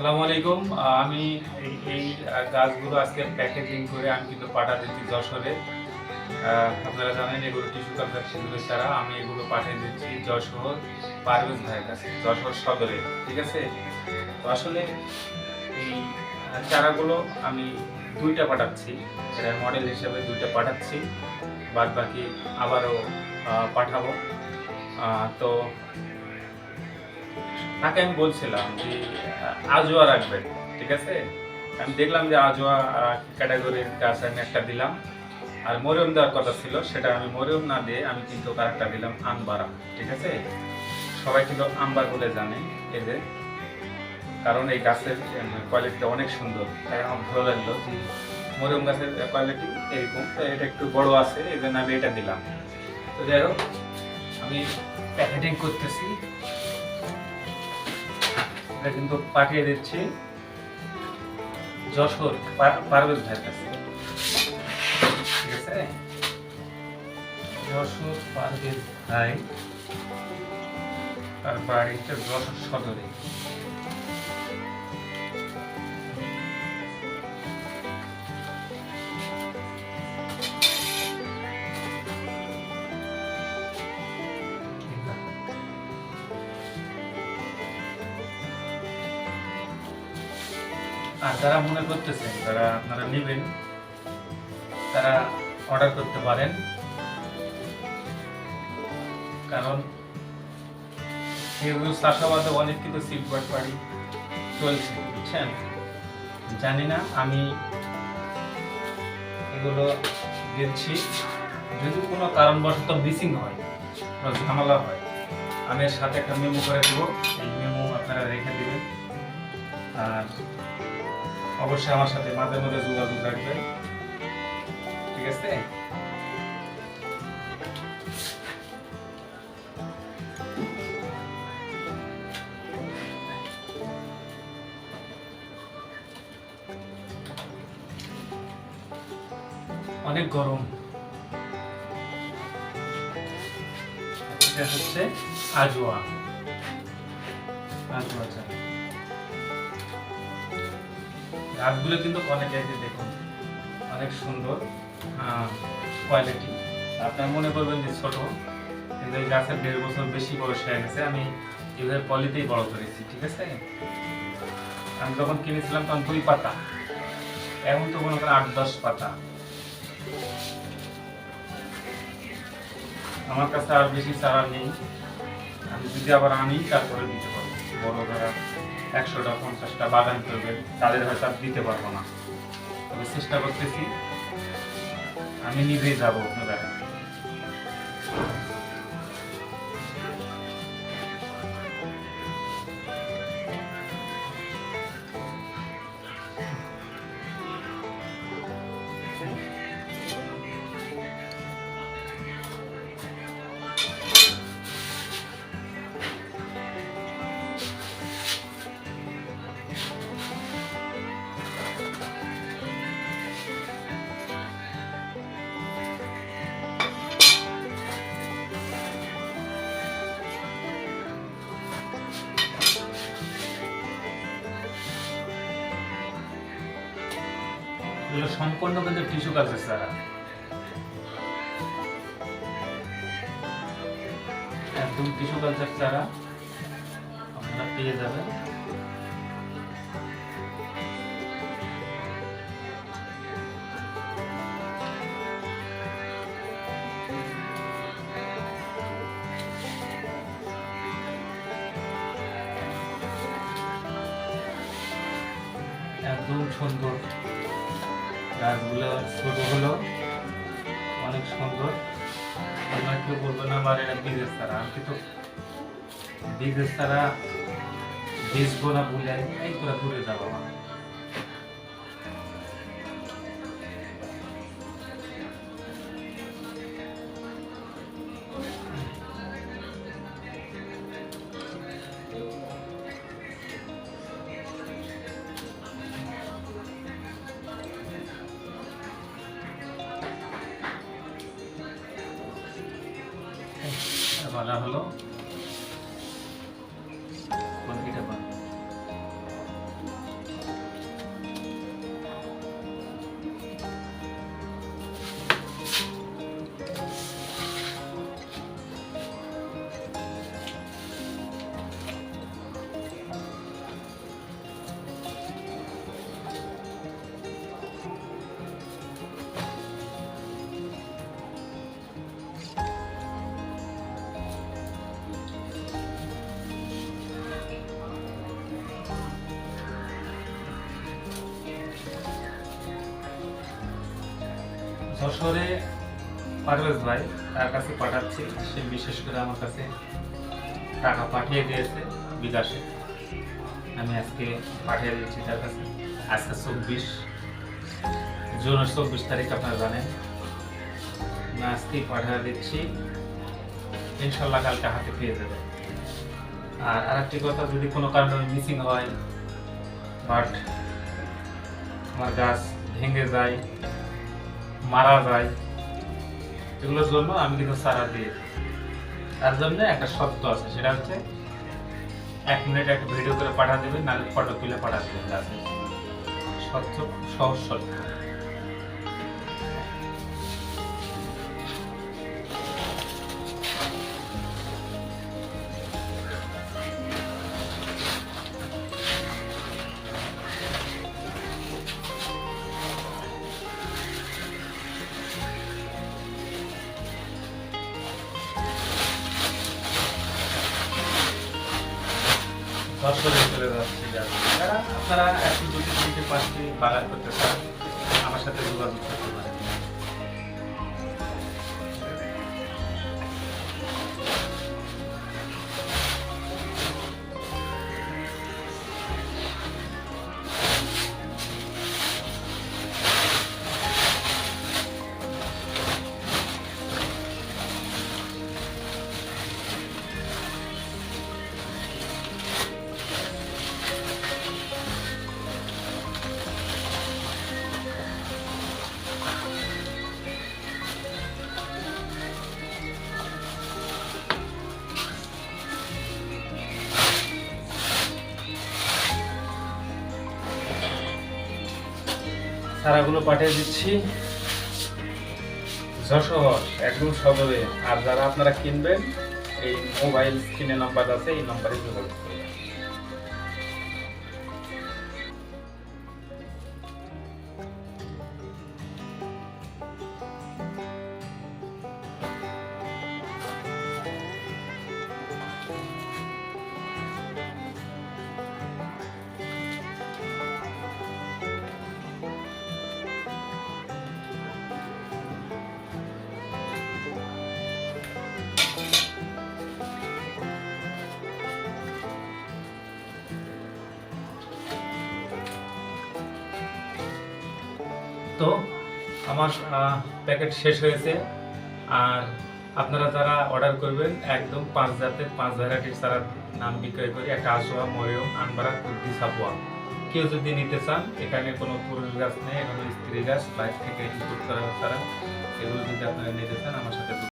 আসসালামু আলাইকুম। আমি এই গাছগুলো আজকে প্যাকেজিং করে আমি কিন্তু পাঠা দিচ্ছি যশোরে। আপনারা জানেন এগুলো টিস্যু কালচার সেগুলো ছাড়া আমি এগুলো পাঠিয়ে দিচ্ছি যশোর পারভেজ ভাইয়ের কাছে, যশোর সদরে, ঠিক আছে? তো আসলে এই চারাগুলো আমি দুইটা পাঠাচ্ছি এটা মডেল হিসেবে দুইটা পাঠাচ্ছি বাদ বাকি আবারও পাঠাবো। তো তাকে আমি বলছিলাম যে আজোয়া রাখবেন, ঠিক আছে? আমি দেখলাম যে আজোয়া ক্যাটাগরির গাছ আমি একটা দিলাম, আর মরিয়ম দেওয়ার কথা ছিল, সেটা আমি মরিয়ম না দিয়ে আমি কিন্তু আরেকটা দিলাম আম্বারা, ঠিক আছে? সবাই কিন্তু আম্বার বলে জানে এদের কারণ এই গাছের কোয়ালিটিটা অনেক সুন্দর, তাই আমার ভালো লাগল। যে মরিয়ম গাছের কোয়ালিটি এরকম এটা একটু বড় আছে, এই জন্য আমি এটা দিলাম। তো যাই হোক, আমি প্যাকেটিং করতেছি। এটা কিন্তু পাঠিয়ে দিচ্ছি যশোর পার- পারভেজ ভাইয়ের কাছে। ঠিক আছে? যশোর পারভেজ ভাই তার বাড়িটা যশোর সদরে। আর যারা মনে করতেছেন যারা আপনারা নেবেন, তারা অর্ডার করতে পারেন। কারণ এগুলো চাষাবাদে অনেক কিন্তু সিলভার বাড়ি চলছে, বুঝছেন? জানি না, আমি এগুলো দিচ্ছি যদি কোনো কারণবশত মিসিং হয় কোনো ঝামেলা হয়, আমি এর সাথে একটা মেমো করে দেবো। এই মেমো আপনারা রেখে দেবেন। আর অবশ্যই আমার সাথে মাঝে মাঝে যোগাযোগ রাখবেন ঠিক আছে? অনেক গরম। এটা হচ্ছে আজোয়া। আজোয়া চা। গাছগুলো কিন্তু অনেক এই দেখুন, অনেক সুন্দর কোয়ালিটি আপনার মনে করবেন যে ছোট, কিন্তু এই গাছের দেড় বছর বেশি বয়স হয়ে গেছে, আমি এভাবে পলিতেই বড় করেছি, ঠিক আছে? আমি যখন কিনেছিলাম তখন দুই পাতা, এখন তো মনে করেন আট, দশ পাতা। আমার কাছে আর বেশি চারা নেই, আমি যদি আবার আনি, তারপরে দিতে পারব। একশোটা পঞ্চাশটা বাগান করবে তাদের হয়তো আর দিতে পারব না। তবে চেষ্টা করতেছি, আমি নিজেই যাব আপনাদের এগুলো সম্পূর্ণ কিন্তু টিস্যু কালচার ছাড়া একদম টিস্যু কালচার ছাড়া আপনারা পেয়ে যাবেন। একদম সুন্দর। গাছগুলো ছোট হলো অনেক সুন্দর। আমরা কেউ বলব না, আমার এটা বীজের ছাড়া আমি কিন্তু বীজের ছাড়া বেচবো না বলে এই করে দূরে যাব আমার। বলা হলো। যশোরে পারভেজ ভাই তার কাছে পাঠাচ্ছি। সে বিশেষ করে আমার কাছে টাকা পাঠিয়ে দিয়েছে বিকাশে। আমি আজকে পাঠিয়ে দিচ্ছি তার কাছে। আজকে চব্বিশ জুনের চব্বিশ তারিখ আপনারা জানেন। আমি আজকেই পাঠিয়ে দিচ্ছি। ইনশাল্লাহ কালকে হাতে পেয়ে যাবে। আর আরেকটি কথা, যদি কোনো কারণে মিসিং হয় বাট আমার গাছ ভেঙে যায় মারা যায়। এগুলোর জন্য আমি কিন্তু সারা দিয়ে। তার জন্য একটা শর্ত আছে, সেটা হচ্ছে, এক মিনিট একটা ভিডিও করে পাঠা দেবেন, নাহলে ফটো তুলে পাঠা দেবেন। স্বচ্ছ, সহজ শর্ত আপনারা একটি যদি পাশে বাগান করতে চান আমার সাথে যোগাযোগ করতে পারেন। সারাগুলো পাঠিয়ে দিচ্ছি। যশোর, একদম সদরে। আর যারা আপনারা কিনবেন, এই মোবাইল স্ক্রিনে নাম্বার আছে, এই নাম্বারে যোগাযোগ তো আমার প্যাকেট শেষ হয়েছে। আর আপনারা যারা অর্ডার করবেন, একদম পাঁচ জাতের পাঁচ ভ্যারাইটির সারা নাম বিক্রয় করি। একটা আসোয়া মরিয়ম, আনবারা কুদ্দি সাপোয়া কেউ যদি নিতে চান, এখানে কোনো পুরুষ গাছ নেই, এখানে স্ত্রী গাছ বাইরে থেকে করা তারা এগুলো যদি আপনারা নিতে চান, আমার সাথে